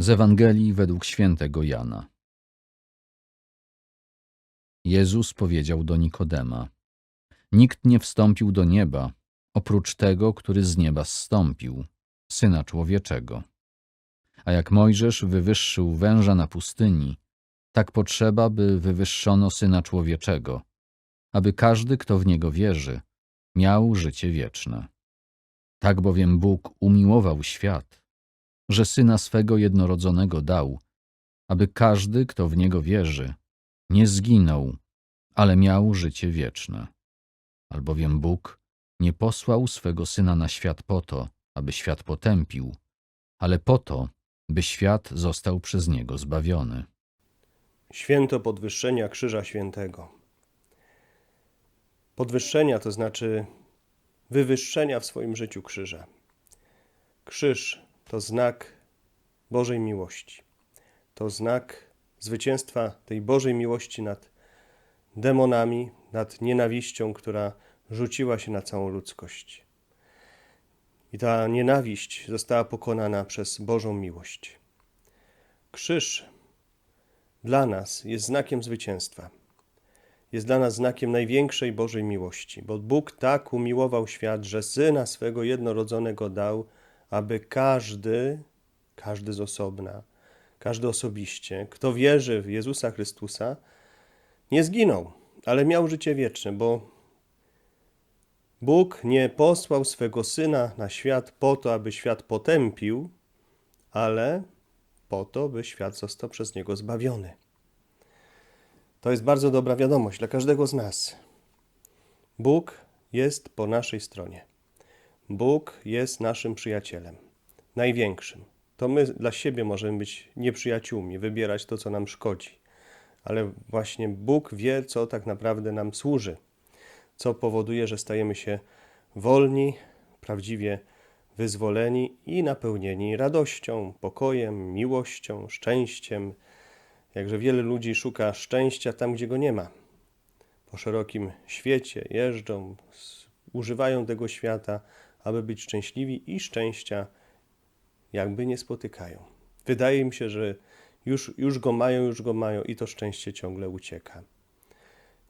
Z Ewangelii według świętego Jana. Jezus powiedział do Nikodema: Nikt nie wstąpił do nieba, oprócz tego, który z nieba zstąpił, syna człowieczego. A jak Mojżesz wywyższył węża na pustyni, tak potrzeba, by wywyższono syna człowieczego, aby każdy, kto w niego wierzy, miał życie wieczne. Tak bowiem Bóg umiłował świat, że syna swego jednorodzonego dał, aby każdy, kto w niego wierzy, nie zginął, ale miał życie wieczne. Albowiem Bóg nie posłał swego syna na świat po to, aby świat potępił, ale po to, by świat został przez niego zbawiony. Święto podwyższenia Krzyża Świętego. Podwyższenia to znaczy wywyższenia w swoim życiu krzyża. Krzyż to znak Bożej miłości. To znak zwycięstwa tej Bożej miłości nad demonami, nad nienawiścią, która rzuciła się na całą ludzkość. I ta nienawiść została pokonana przez Bożą miłość. Krzyż dla nas jest znakiem zwycięstwa. Jest dla nas znakiem największej Bożej miłości, bo Bóg tak umiłował świat, że syna swego jednorodzonego dał, aby każdy, każdy z osobna, każdy osobiście, kto wierzy w Jezusa Chrystusa, nie zginął, ale miał życie wieczne, bo Bóg nie posłał swego syna na świat po to, aby świat potępił, ale po to, by świat został przez niego zbawiony. To jest bardzo dobra wiadomość dla każdego z nas. Bóg jest po naszej stronie. Bóg jest naszym przyjacielem, największym. To my dla siebie możemy być nieprzyjaciółmi, wybierać to, co nam szkodzi, ale właśnie Bóg wie, co tak naprawdę nam służy, co powoduje, że stajemy się wolni, prawdziwie wyzwoleni i napełnieni radością, pokojem, miłością, szczęściem. Jakże wiele ludzi szuka szczęścia tam, gdzie go nie ma. Po szerokim świecie jeżdżą, używają tego świata, aby być szczęśliwi i szczęścia jakby nie spotykają. Wydaje mi się, że już, już go mają, już go mają i to szczęście ciągle ucieka.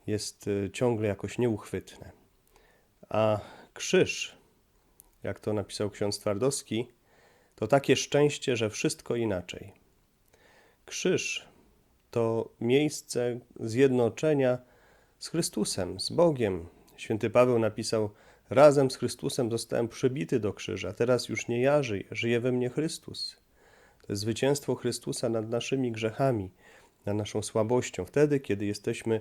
Jest y, ciągle jakoś nieuchwytne. A krzyż jak to napisał ksiądz Twardowski, to takie szczęście, że wszystko inaczej. Krzyż to miejsce zjednoczenia z Chrystusem, z Bogiem. Święty Paweł napisał: Razem z Chrystusem zostałem przybity do krzyża. Teraz już nie ja żyję, żyje we mnie Chrystus. To jest zwycięstwo Chrystusa nad naszymi grzechami, nad naszą słabością, wtedy, kiedy jesteśmy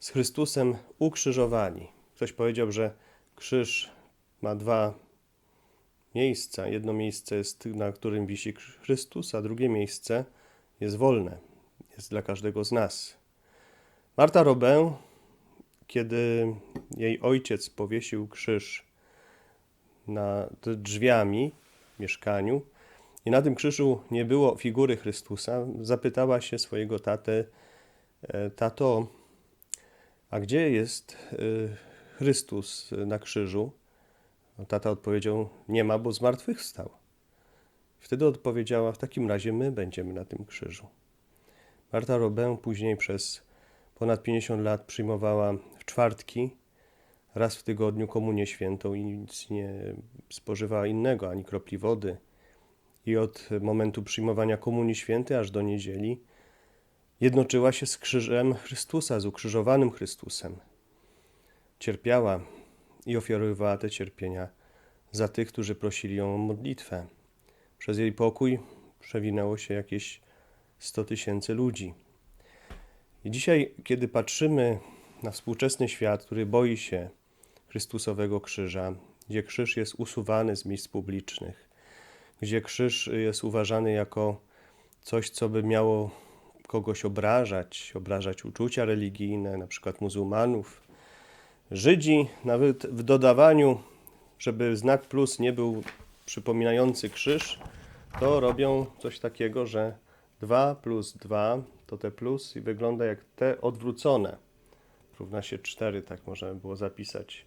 z Chrystusem ukrzyżowani. Ktoś powiedział, że krzyż ma dwa miejsca. Jedno miejsce jest, na którym wisi Chrystus, a drugie miejsce jest wolne, jest dla każdego z nas. Marta Robin, kiedy jej ojciec powiesił krzyż nad drzwiami mieszkaniu i na tym krzyżu nie było figury Chrystusa, zapytała się swojego tatę, e, tato, a gdzie jest e, Chrystus na krzyżu? No, tata odpowiedział: Nie ma, bo zmartwychwstał. Wtedy odpowiedziała: W takim razie my będziemy na tym krzyżu. Marta Robin później przez ponad 50 lat przyjmowała w czwartki raz w tygodniu komunię świętą i nic nie spożywała innego, ani kropli wody. I od momentu przyjmowania komunii świętej aż do niedzieli jednoczyła się z krzyżem Chrystusa, z ukrzyżowanym Chrystusem. Cierpiała i ofiarowywała te cierpienia za tych, którzy prosili ją o modlitwę. Przez jej pokój przewinęło się jakieś 100 tysięcy ludzi. I dzisiaj, kiedy patrzymy na współczesny świat, który boi się Chrystusowego krzyża, gdzie krzyż jest usuwany z miejsc publicznych, gdzie krzyż jest uważany jako coś, co by miało kogoś obrażać, obrażać uczucia religijne, na przykład muzułmanów, Żydzi nawet w dodawaniu, żeby znak plus nie był przypominający krzyż, to robią coś takiego, że 2 plus 2 to te plus i wygląda jak te odwrócone. Równa się 4, tak można by było zapisać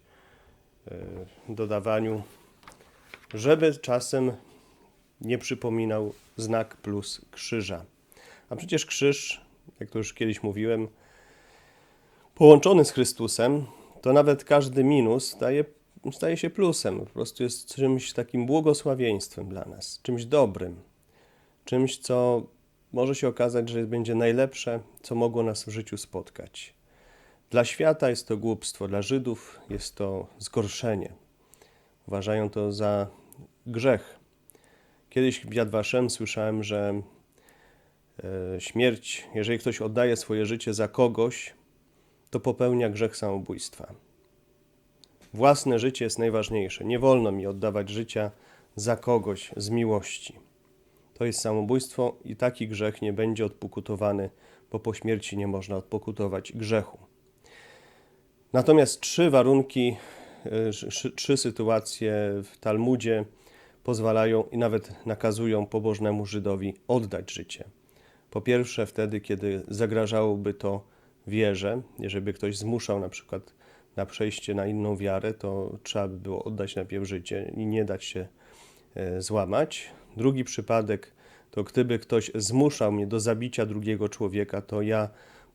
w dodawaniu, żeby czasem nie przypominał znak plus krzyża. A przecież krzyż, jak to już kiedyś mówiłem, połączony z Chrystusem, to nawet każdy minus staje się plusem. Po prostu jest czymś takim błogosławieństwem dla nas, czymś dobrym, czymś, co może się okazać, że będzie najlepsze, co mogło nas w życiu spotkać. Dla świata jest to głupstwo, dla Żydów jest to zgorszenie. Uważają to za grzech. Kiedyś w Yad Vashem słyszałem, że e, śmierć, jeżeli ktoś oddaje swoje życie za kogoś, to popełnia grzech samobójstwa. Własne życie jest najważniejsze. Nie wolno mi oddawać życia za kogoś z miłości. To jest samobójstwo i taki grzech nie będzie odpokutowany, bo po śmierci nie można odpokutować grzechu. Natomiast trzy warunki, y, trzy, sytuacje w Talmudzie pozwalają i nawet nakazują pobożnemu Żydowi oddać życie. Po pierwsze, wtedy, kiedy zagrażałoby to wierze, jeżeli ktoś zmuszał na przykład na przejście na inną wiarę, to trzeba by było oddać najpierw życie i nie dać się e, złamać. Drugi przypadek to gdyby ktoś zmuszał mnie do zabicia drugiego człowieka, to ja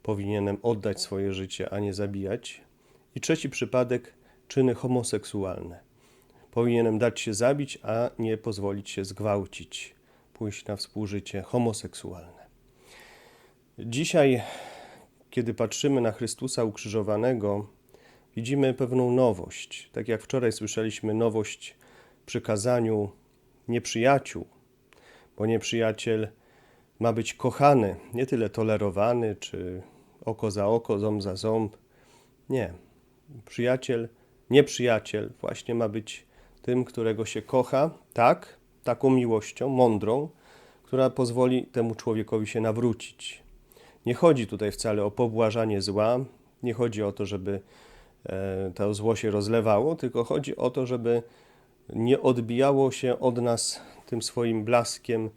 powinienem oddać swoje życie, a nie zabijać. I trzeci przypadek czyny homoseksualne. Powinienem dać się zabić, a nie pozwolić się zgwałcić, pójść na współżycie homoseksualne. Dzisiaj, kiedy patrzymy na Chrystusa ukrzyżowanego, widzimy pewną nowość. Tak jak wczoraj słyszeliśmy nowość przy kazaniu nieprzyjaciół, bo nieprzyjaciel ma być kochany, nie tyle tolerowany, czy oko za oko, ząb za ząb. Nie. Przyjaciel, nieprzyjaciel właśnie ma być tym, którego się kocha, tak, taką miłością, mądrą, która pozwoli temu człowiekowi się nawrócić. Nie chodzi tutaj wcale o pobłażanie zła, nie chodzi o to, żeby e, to zło się rozlewało, tylko chodzi o to, żeby nie odbijało się od nas tym swoim blaskiem,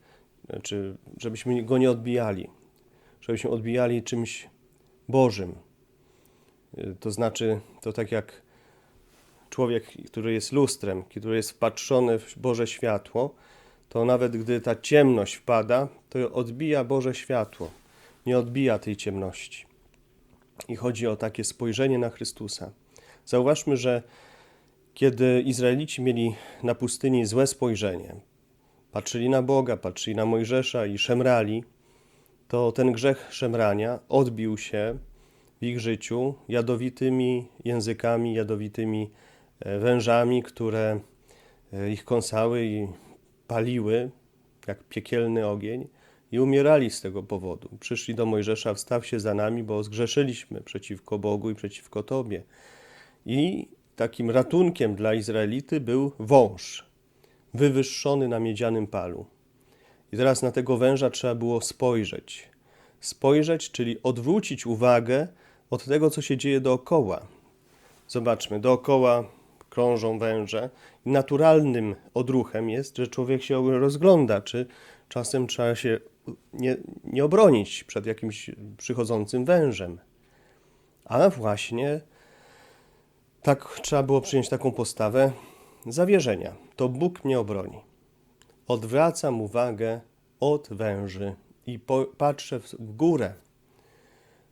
czy żebyśmy go nie odbijali, żebyśmy odbijali czymś Bożym. To znaczy, to tak jak człowiek, który jest lustrem, który jest wpatrzony w Boże światło, to nawet gdy ta ciemność wpada, to odbija Boże światło, nie odbija tej ciemności. I chodzi o takie spojrzenie na Chrystusa. Zauważmy, że kiedy Izraelici mieli na pustyni złe spojrzenie, patrzyli na Boga, patrzyli na Mojżesza i szemrali, to ten grzech szemrania odbił się w ich życiu jadowitymi językami, jadowitymi e, wężami, które e, ich kąsały i paliły jak piekielny ogień i umierali z tego powodu. Przyszli do Mojżesza, wstaw się za nami, bo zgrzeszyliśmy przeciwko Bogu i przeciwko Tobie. I takim ratunkiem dla Izraelity był wąż, wywyższony na miedzianym palu. I teraz na tego węża trzeba było spojrzeć. Spojrzeć, czyli odwrócić uwagę od tego, co się dzieje dookoła. Zobaczmy, dookoła krążą węże naturalnym odruchem jest, że człowiek się rozgląda, czy czasem trzeba się nie, nie obronić przed jakimś przychodzącym wężem. A właśnie tak trzeba było przyjąć taką postawę zawierzenia. To Bóg mnie obroni. Odwracam uwagę od węży i patrzę w górę.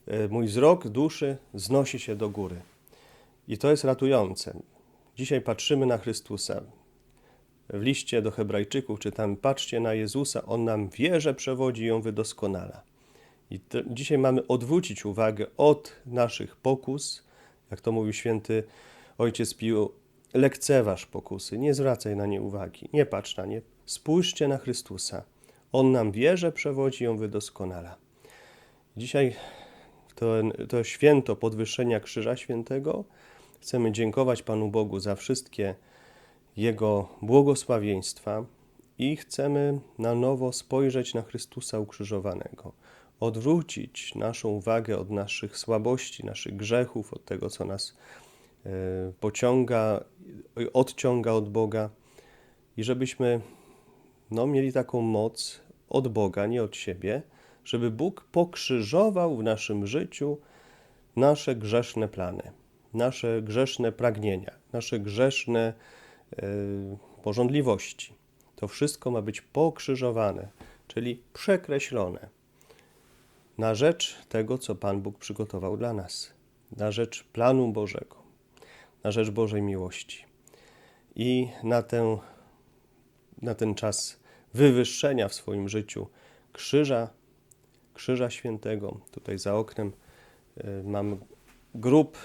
E, Mój wzrok duszy znosi się do góry. I to jest ratujące. Dzisiaj patrzymy na Chrystusa. W liście do Hebrajczyków czytamy: Patrzcie na Jezusa, on nam wierze przewodzi i ją wydoskonala. I to, dzisiaj mamy odwrócić uwagę od naszych pokus, jak to mówił święty ojciec Piu, lekceważ pokusy, nie zwracaj na nie uwagi, nie patrz na nie, spójrzcie na Chrystusa. On nam wierze przewodzi i ją wydoskonala. Dzisiaj to, to święto podwyższenia Krzyża Świętego. Chcemy dziękować Panu Bogu za wszystkie Jego błogosławieństwa i chcemy na nowo spojrzeć na Chrystusa ukrzyżowanego, odwrócić naszą uwagę od naszych słabości, naszych grzechów, od tego, co nas e, pociąga, odciąga od Boga i żebyśmy no, mieli taką moc od Boga, nie od siebie, żeby Bóg pokrzyżował w naszym życiu nasze grzeszne plany, nasze grzeszne pragnienia, nasze grzeszne e, porządliwości. To wszystko ma być pokrzyżowane. czyli przekreślone na rzecz tego, co Pan Bóg przygotował dla nas, na rzecz planu Bożego, na rzecz Bożej miłości. I na, na ten czas wywyższenia w swoim życiu krzyża, krzyża świętego. Tutaj za oknem y, mam grób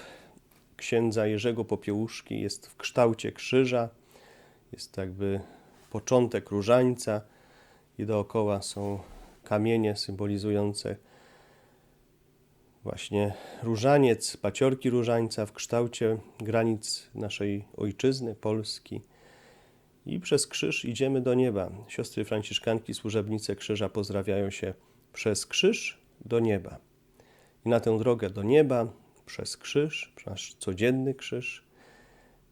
księdza Jerzego Popiełuszki, jest w kształcie krzyża, jest jakby początek różańca i dookoła są kamienie symbolizujące właśnie różaniec, paciorki różańca w kształcie granic naszej ojczyzny, Polski. I przez krzyż idziemy do nieba. Siostry franciszkanki, służebnice krzyża pozdrawiają się przez krzyż do nieba. I na tę drogę do nieba, przez krzyż, przez nasz codzienny krzyż,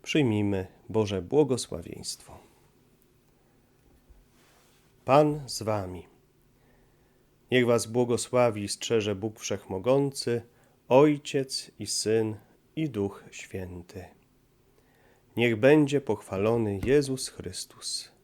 przyjmijmy Boże błogosławieństwo. Pan z wami. Niech was błogosławi i strzeże Bóg Wszechmogący, Ojciec i Syn i Duch Święty. Niech będzie pochwalony Jezus Chrystus.